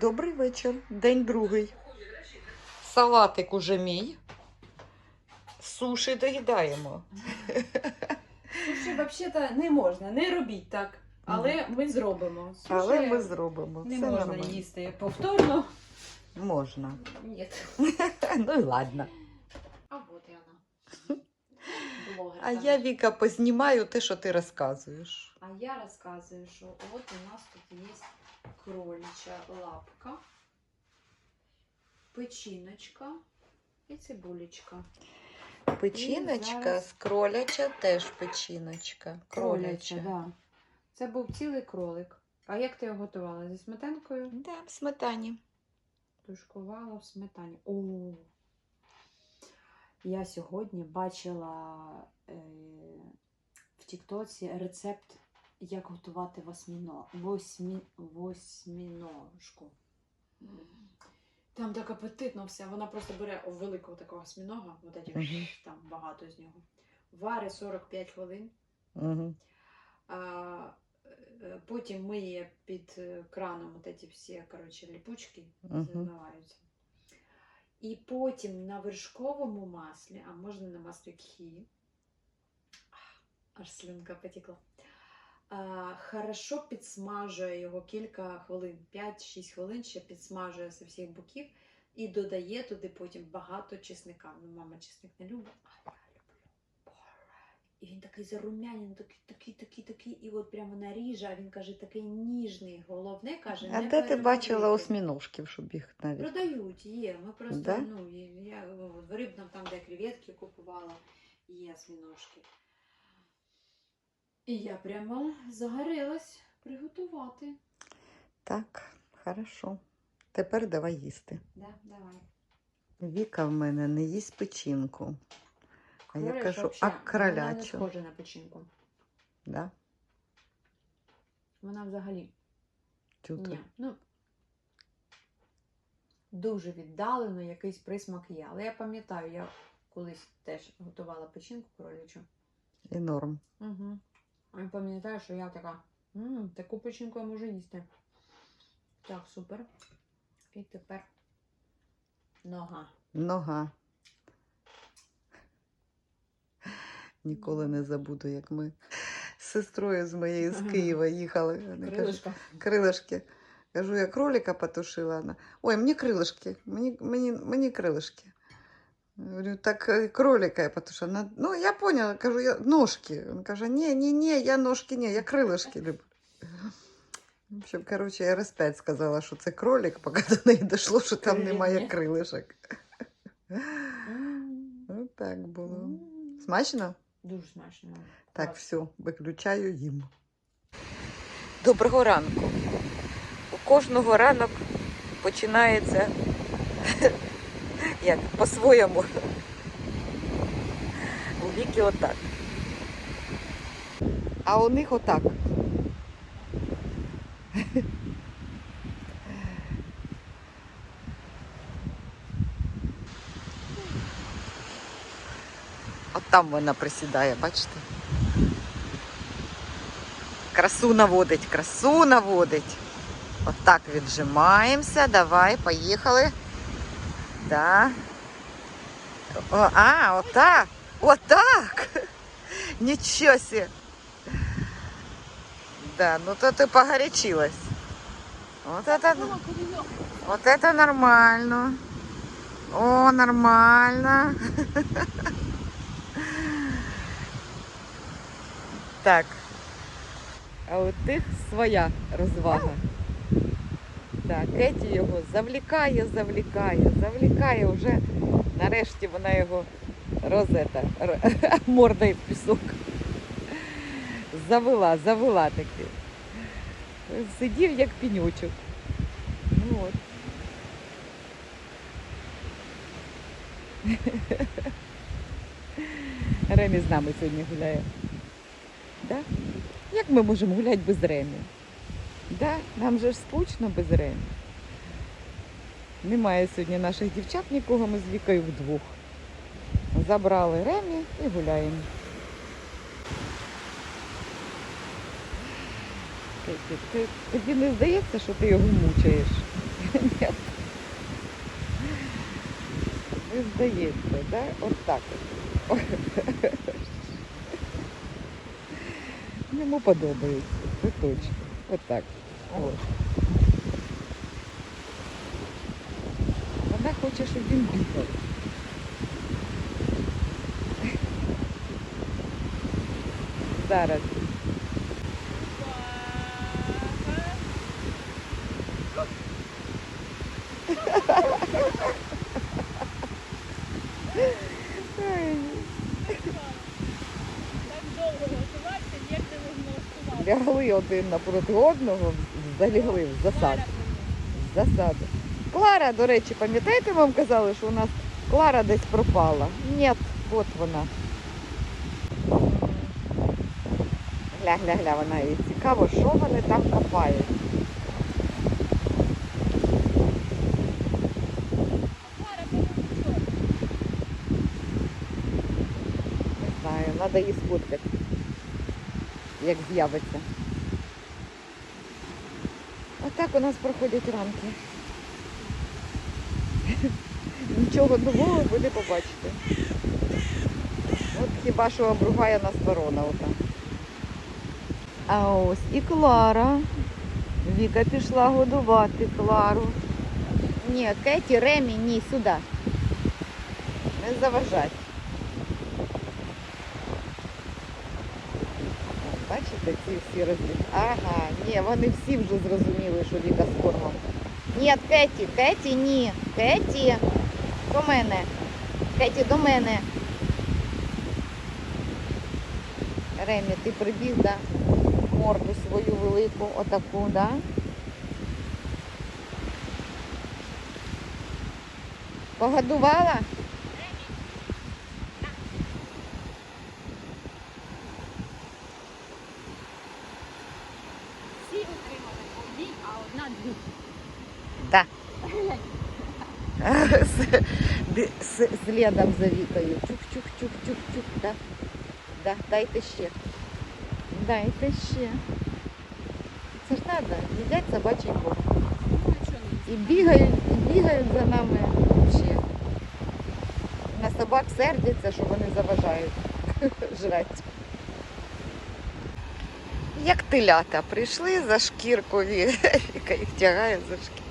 Добрий вечір. День другий. Салатик уже мій. Суші доїдаємо. Суші взагалі не можна, не робіть так. Але ми зробимо. Суші Але ми зробимо. не Все можна нормально. їсти повторно. Можна. Ні. Ну і ладно. А от і вона. Блогер. А там. я Віка познімаю те, що ти розказуєш. А я розказую, що от у нас тут є кролича лапка, печіночка і цибулечка. Печіночка зараз- з кроляча теж печіночка. Кроляча, да. Це був цілий кролик. А як ти його готувала? Зі сметанкою? Да, в сметані. Тушкувала в сметані. О! Я сьогодні бачила е, в Тіктоці рецепт, як готувати восьміно, восьмі, восьміножку. Там так апетитно все. Вона просто бере великого такого осьмінога, от этих, Мгм. там багато з нього. Варить 45 хвилин. Угу. А, е, потім миє під е, краном от ці всі коротше, ліпучки Мгм. змиваються. І потім на вершковому маслі, а можна на маслі кхі, аж слюнка потекла. Хорошо підсмажує його кілька хвилин, 5-6 хвилин ще підсмажує з всіх боків і додає туди потім багато чесника. Ну, мама чесник не любить, а я люблю. І він такий зарум'яний, такий, такий, такий, такий, і от прямо наріже, а він каже, такий ніжний. Головне, каже, А не де ти бачила осьміножків, щоб їх навіть? Продають, є. Ми просто, Да? ну, і- я от, в рибному, там, де креветки купувала, є свіножки. І я прямо загорілась приготувати. Так, хорошо. Тепер давай їсти. Да, давай. Віка в мене не їсть печінку. А я Кролик кажу, а Вона не кролячу. схожа на печінку. Да? Вона взагалі. Ні, ну, дуже віддалено якийсь присмак є. Але я пам'ятаю, я колись теж готувала печінку кролячу. І норм. Угу. Я пам'ятаю, що я така, «М, таку печінку я можу їсти. Так, супер. І тепер нога. Нога. Ніколи не забуду, як ми з сестрою з моєю з Києва їхали. Крилишка. крилишки. Кажу, я кролика потушила. Вона, Ой, мені крилишки, мені, мені, мені крилишки. Говорю, так е, кролика я потушила. Вона, Ну, я поняла, кажу, я ножки. Він каже, ні, ні, ні, я ножки, ні, я крилишки люблю. В общем, коротше, я раз п'ять сказала, що це кролик, поки до неї дійшло, що там немає крилишок. М, так було. Смачно? Дуже смачно. Так, все, виключаю їм. Доброго ранку. У кожного ранок починається як по-своєму. У віки отак. А у них отак. От там вона присідає, бачите? Красу наводить, красу наводить. Отак віджимаємося. Давай, поїхали. Да. О, а, отак. Отак. Нічого себе. Да, ну то ти погорячилась. Вот это, вот это нормально. О, нормально. Так. А у тих своя розвага. Так, Кеті його завлікає, завлікає, завлікає вже. Нарешті вона його розета, мордою в пісок. Завела, завела таки. Сидів як пінючок. Ну, от. Ремі з нами сьогодні гуляє. Да? Як ми можемо гуляти без Ремі? Да? Нам же ж скучно без Ремі. Немає сьогодні наших дівчат нікого, ми з Вікою вдвох. Забрали Ремі і гуляємо. Тобі не здається, що ти його мучаєш? Ні. Не здається, да? От так. от. Йому подобається. Це точно. От так. От. Вона хоче, щоб він бігав. Зараз. Ой, Так довго готуватися, ніяк не можна готувати. Лягли один напроти одного, залягли в засаду. В засаду. Клара, до речі, пам'ятаєте, вам казали, що у нас Клара десь пропала? Ні, от вона. Гля, гля, гля, вона і цікаво, що вони там копають. Не знаю, треба її сфоткати, як з'явиться. Отак у нас проходять ранки. Нічого нового ви не побачите. От хіба що обругає нас ворона ота. А ось і Клара. Віка пішла годувати Клару. Ні, Кеті, Ремі, ні, сюди. Не заважать. Бачите, ці всі розлі... Ага, ні, вони всі вже зрозуміли, що Віка з кормом. Ні, Кеті, Кеті, ні. Кеті, до мене. Кеті, до мене. Ремі, ти прибіг, да? Морду свою велику, отаку, да? Погодувала? Всі отримали по одній, а одна дві. Так. С- ди- с- Слідом за Вікою. Чук-чук-чук-чук-чук. Да. Да, дайте ще. Дайте ще. Це ж треба, їдять собачий корм. І бігають, і бігають за нами ще. На собак сердяться, що вони заважають жрати. Як телята прийшли за шкірку, їх тягає за шкірку.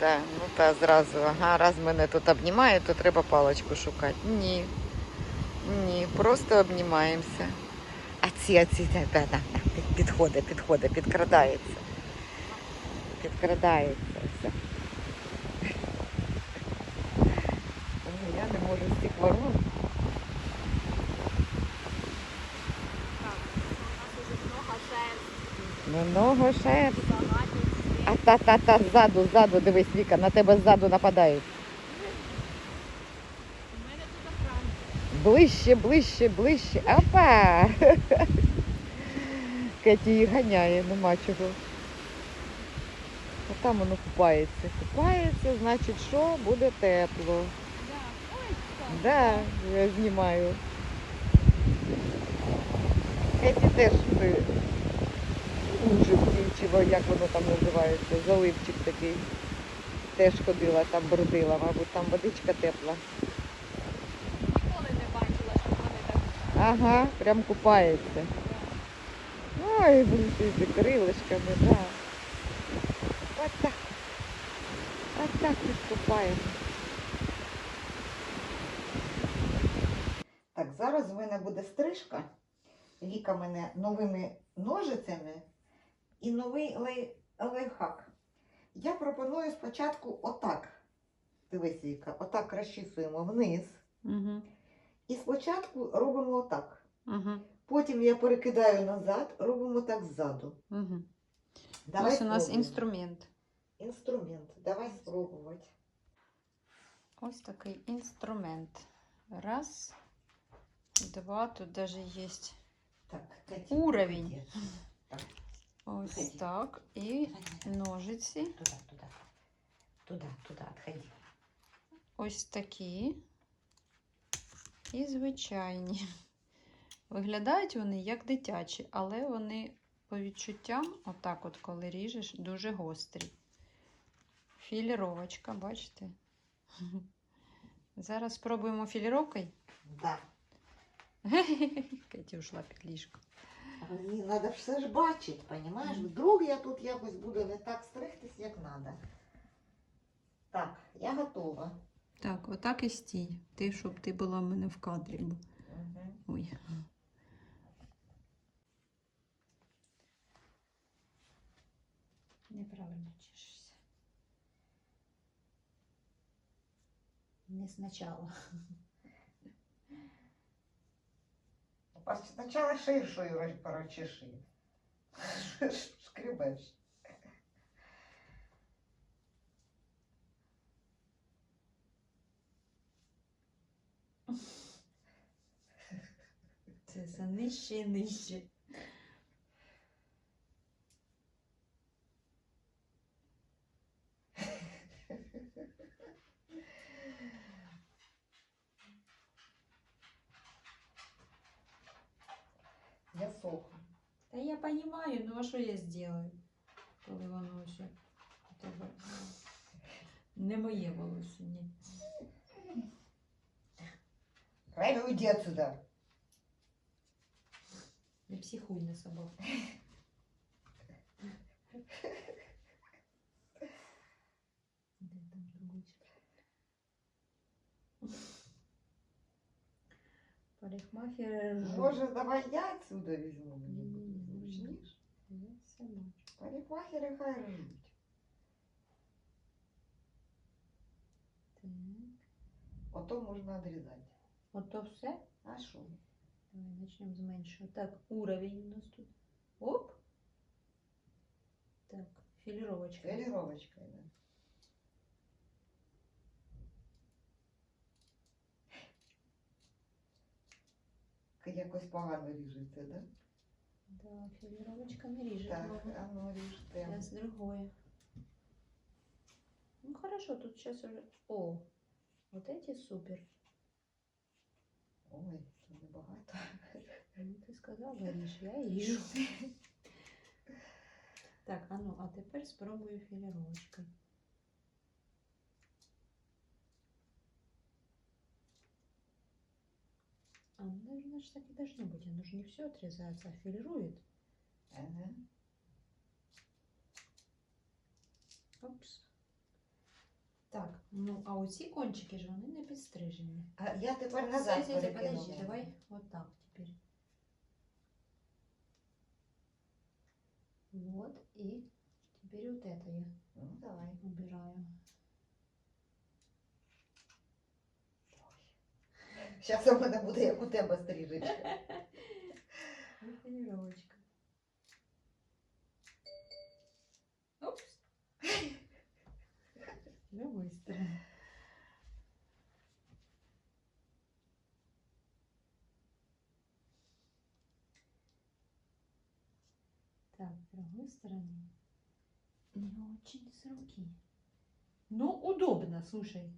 Да. Да, ну та зразу, ага, раз мене тут обнімають, то треба паличку шукати. Ні. Ні, просто обнімаємося. А ці, а ці, да, да, да, да, під- підходить, підходить, підкрадається. Підкрадається все. Я не можу з цих ворон. Так, у нас уже много шерсть, Много шерсть. А та та та ззаду, ззаду, дивись, Віка, на тебе ззаду нападають. У мене тут охрана. Ближче, ближче, ближче. Опа! Кеті її ганяє, нема чого. А там воно купається. Купається, значить, що буде тепло. Да. Так. Да, я знімаю. Кеті теж е, ужин дівчиво, як воно там називається, заливчик такий. Теж ходила, там бродила, мабуть, там водичка тепла. Ніколи не бачила, щоб вони так. Ага, прям купається. Ой, блін, крилишками, да. От так. От так і купаємо. Так, зараз в мене буде стрижка. Віка мене новими ножицями і новий лай... лайфхак. Я пропоную спочатку отак. Дивись, Віка, отак розчісуємо вниз. Угу. І спочатку робимо отак. Угу. Потім я перекидаю назад, робимо так ззаду. Угу. Давай Ось у нас спробуємо. інструмент. Інструмент. Давай спробувати. Ось такий інструмент. Раз, два, тут даже є Так, Уровень. Так, ось Виходи. так. І ножиці. Туда, туда. Туда, туда, отходи. Ось такі. І звичайні. Виглядають вони як дитячі, але вони по відчуттям, отак от коли ріжеш, дуже гострий. Філіровочка, бачите? Зараз спробуємо філіровкою. Да. Кеті ушла під ліжко. Мені треба все ж бачити, понімаєш? Вдруг я тут якось буду не так стригтись, як треба. Так, я готова. Так, отак і стій. Ти, щоб ти була в мене в кадрі. Угу. Ой. Неправильно чешешся. Не спочатку. Спочатку ширшою прочеши. Шкребеш. Це все нижче нижче. Я сохну. Та я розумію, ну а що я зроблю, коли воно вже у тебе не моє волосся, ні. Райли, уйди отсюда. Не психуй на собак. Парикмахер. Може, давай я отсюда візьму мені буде ні, ні. зручніше. Я. Парикмахери хай ржуть. Так. Ото можна відрізати. Ото все. А що? Давай почнемо з меншого. Так, уровень у нас тут. Оп. Так, філіровочка. Філіровочкою, да. Якось погано ріжеться, да? Да, філіровочка не ріже. Так, мама. а ну ріж прямо. Сейчас другое. Ну хорошо, тут сейчас уже... О, вот эти супер. Ой, це небагато. Ну, ти сказала, ріж, я ріжу. Так, а ну, а тепер спробую філіровочкою. наверное, ж так и должно быть. Оно же не все отрезается, а филирует. Ага. Опс. Так, ну, а оці кончики ж вони не підстрижені. А я тепер назад Подожди, перекину. подожди, давай вот так теперь. Вот, и теперь вот это я Ну, давай. убираю. Зараз у мене буде як у тебе стрижечка. Тренировочка. Опс. С другой стороны. Так, с другой стороны. Не очень с руки. Ну, удобно, слушай.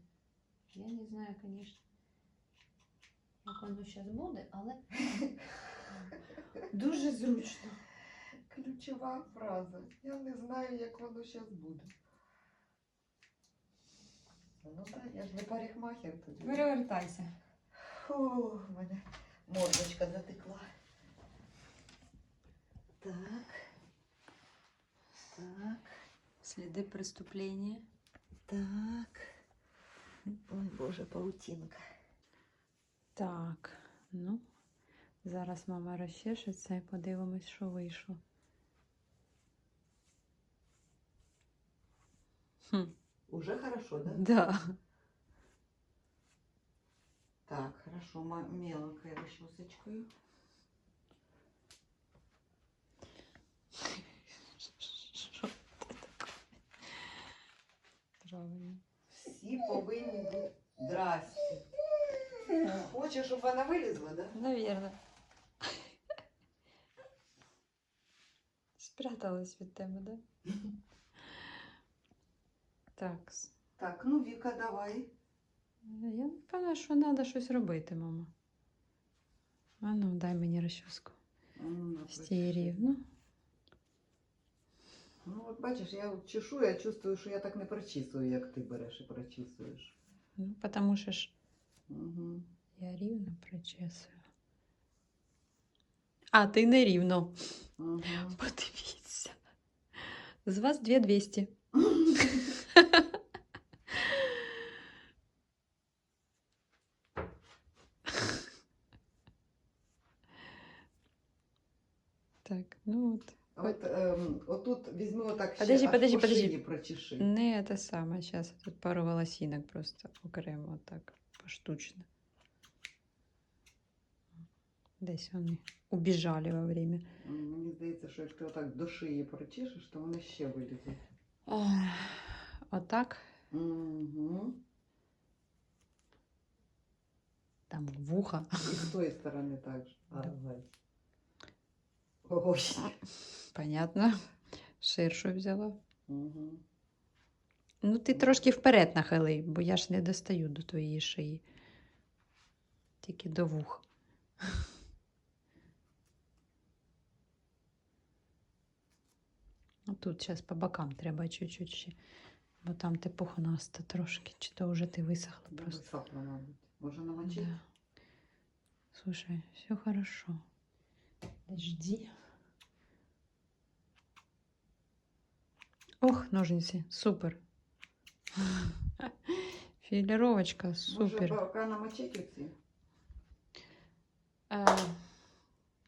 Я не знаю, конечно, як воно зараз буде, але дуже зручно. Ключова фраза. Я не знаю, як воно зараз буде. Ну так, я ж не парикмахер тоді. Перевертайся. Фу, в мене мордочка затекла. Так. Так. Сліди преступлення. Так. Ой, Боже, паутинка. Так, ну, зараз мама розчешеться і подивимось, що вийшло. Хм, Уже хорошо, да? да. Так, хорошо, мелкой расчесочкой. Всі повинні бути. Здрасте. Хочеш, щоб вона вилізла, да? Навірно. Спряталась від тебе, да? Так. Так, ну Віка, давай. Я напевно, що треба щось робити, мама. А ну, дай мені розчоску. А ну, на, Стій рівно. Ну, от бачиш, я чешу, я чувствую, що я так не прочісую, як ти береш і прочісуєш. Ну, тому що ж Угу. я рівно причесую. А, ти не рівно. Угу. Подивіться. З вас 2200. Так, ну от. От, ем, отут візьми отак ще Подожди, аж подожди, по подожди. шиї прочеши. Не те саме. Зараз тут пару волосінок просто окремо так поштучно. Десь вони убіжали во время. М, Мені здається, що як ти отак до шиї прочешеш, то вони ще вилізуть. Ох, Отак. Угу. Там вуха. І з тої сторони також. А, давай. Ой. Понятно. Ширшу взяла. Угу. Ну, ти трошки вперед нахили, бо я ж не достаю до твоєї шиї. Тільки до вух. Ну, тут зараз по бокам треба чуть-чуть ще. Бо там ти пухнаста трошки, чи то вже ти висохла просто. Висохло, мабуть. Може намочити? Да. Слушай, все хорошо. Подожди. Ох, ножницы, супер. Філіровочка, супер. Може, намочити ці? Е,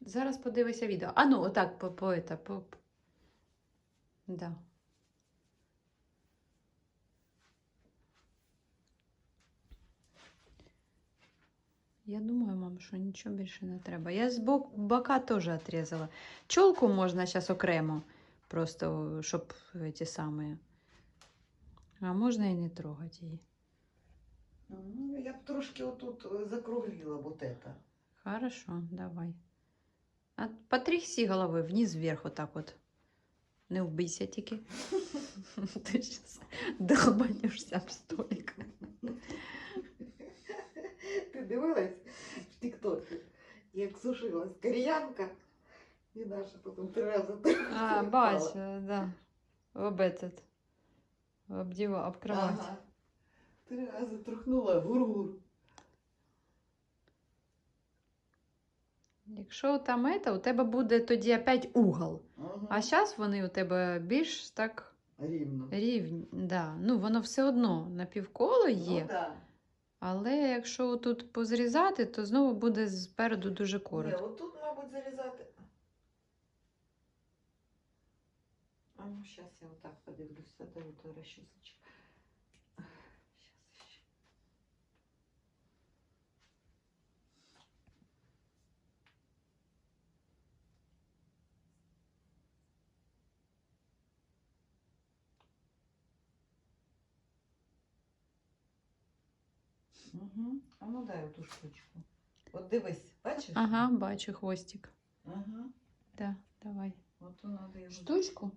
зараз подивися відео. А ну, отак, по, по, это, по. Да. Я думаю, мам, що нічого більше не треба. Я з бок, бока теж отрізала. Чолку можна зараз окремо, просто щоб ті самі. А можна і не трогати її. Ну, я б трошки отут е, закруглила вот это. Хорошо, давай. А потряси головой вниз вверх вот так вот. Не вбийся тільки. Ти зараз долбанешся об столик. Ти дивилась в Тіктокі, як сушилась кореянка, і наша потім три рази А, бачу, да. Об этот. Об діва, об кровать. Ага. Три рази трухнула гур-гур. Якщо там это, у тебе буде тоді опять угол. Ага. А зараз вони у тебе більш так Рівно. рівні. Да. Ну, воно все одно напівколо є. Ну, да. Але якщо тут позрізати, то знову буде спереду дуже Ні, коротко. отут, мабуть, зарізати. А ну, зараз я отак подивлюся, де ото розчісочка. Угу. А ну дай оту штучку. От дивись, бачиш? Ага, бачу хвостик. Ага. Да, давай. От надо його. Штучку?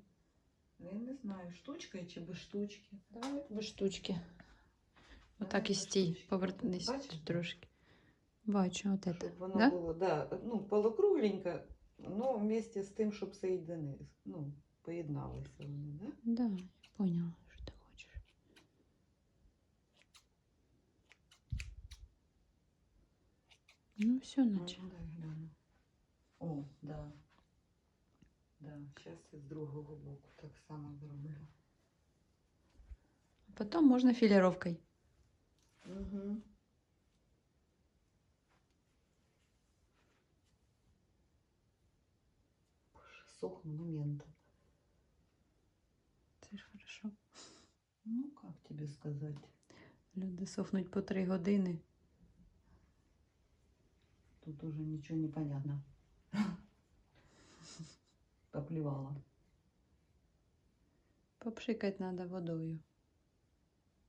Я не знаю, штучкою чи без штучки. Давай без штучки. Отак і стій, повернись Бачиш? трошки. Бачу, от це. Щоб воно Да? було, да, ну, полукругленько, ну, вместе з тим, щоб соєдини, ну, поєдналися вони, да? Да, я поняла, що ти хочеш. Ну, все, наче. Ну, дай гляну. О, да. Да, зараз і з другого боку так само зроблю. Потім можна філіровкою. Угу. Сохну момент. Це ж хорошо. Ну, как тебе сказать? Люди сохнуть по три години. Тут уже ничего не понятно. Поплевала. Попшикати треба водою.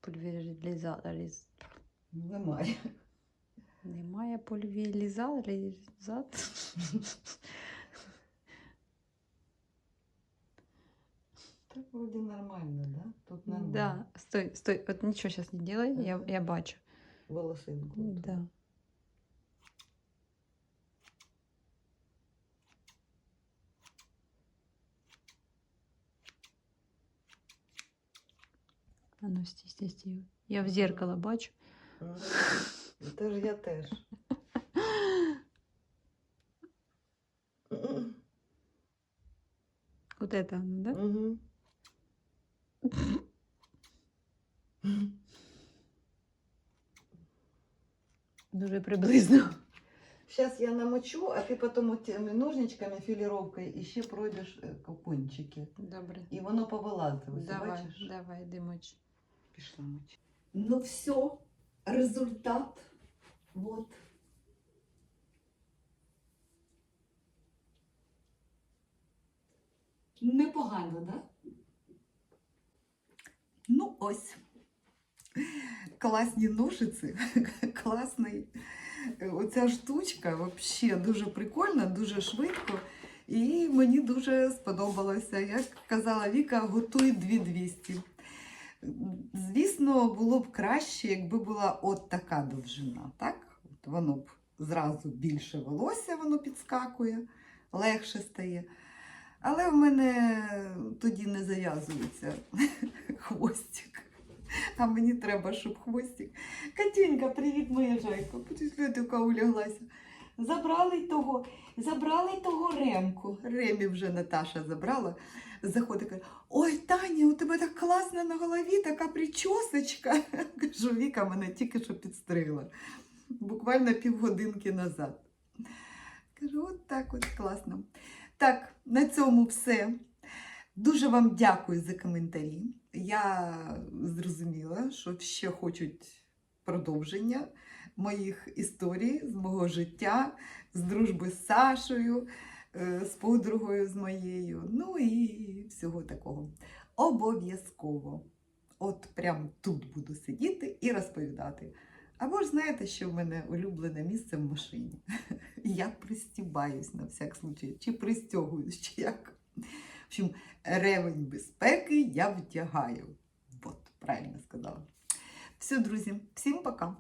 Пульверізатор. Немає. Немає пульверізатор. Так вроде нормально, да? Тут нормально. Да, стой, стой, от нічого зараз не делай, я, Ага. я бачу. Волосинку. оту. Да. А ну стій, стій, стій. Я в зеркало бачу. Тож я теж. Вот это оно, да? Угу. Дуже приблизно. Сейчас я намочу, а ты потом вот теми ножничками філіровкою і ще пройдеш е, кончики. Добре. І воно повилазить. Ось, Давай, бачиш? давай, димоч. Пішла мочі. Ну все, результат. Вот. Непогано, да? Ну ось. Класні ножиці, класний. Оця штучка взагалі дуже прикольна, дуже швидко. І мені дуже сподобалося. Як казала Віка, готуй 2200. Звісно, було б краще, якби була от така довжина. Так? От воно б зразу більше волосся, воно підскакує, легше стає. Але в мене тоді не зав'язується хвостик. А мені треба, щоб хвостик. Катюнька, привіт, моя жайка. Яка уляглася. Забрали того, забрали того ремку. Ремі вже Наташа забрала. Заходить, каже, ой, Таня, у тебе так класно на голові, така причосочка. Кажу, Віка мене тільки що підстригла. Буквально півгодинки назад. Кажу, от так от класно. Так, на цьому все. Дуже вам дякую за коментарі. Я зрозуміла, що ще хочуть продовження моїх історій з мого життя, з дружби з Сашою, з подругою з моєю. Ну і всього такого. Обов'язково. От прям тут буду сидіти і розповідати. Або ж знаєте, що в мене улюблене місце в машині. Я пристібаюсь на всяк случай, чи пристягуюсь, чи як. В общем, ревень безпеки я вдягаю. От, правильно сказала. Все, друзі, всім пока.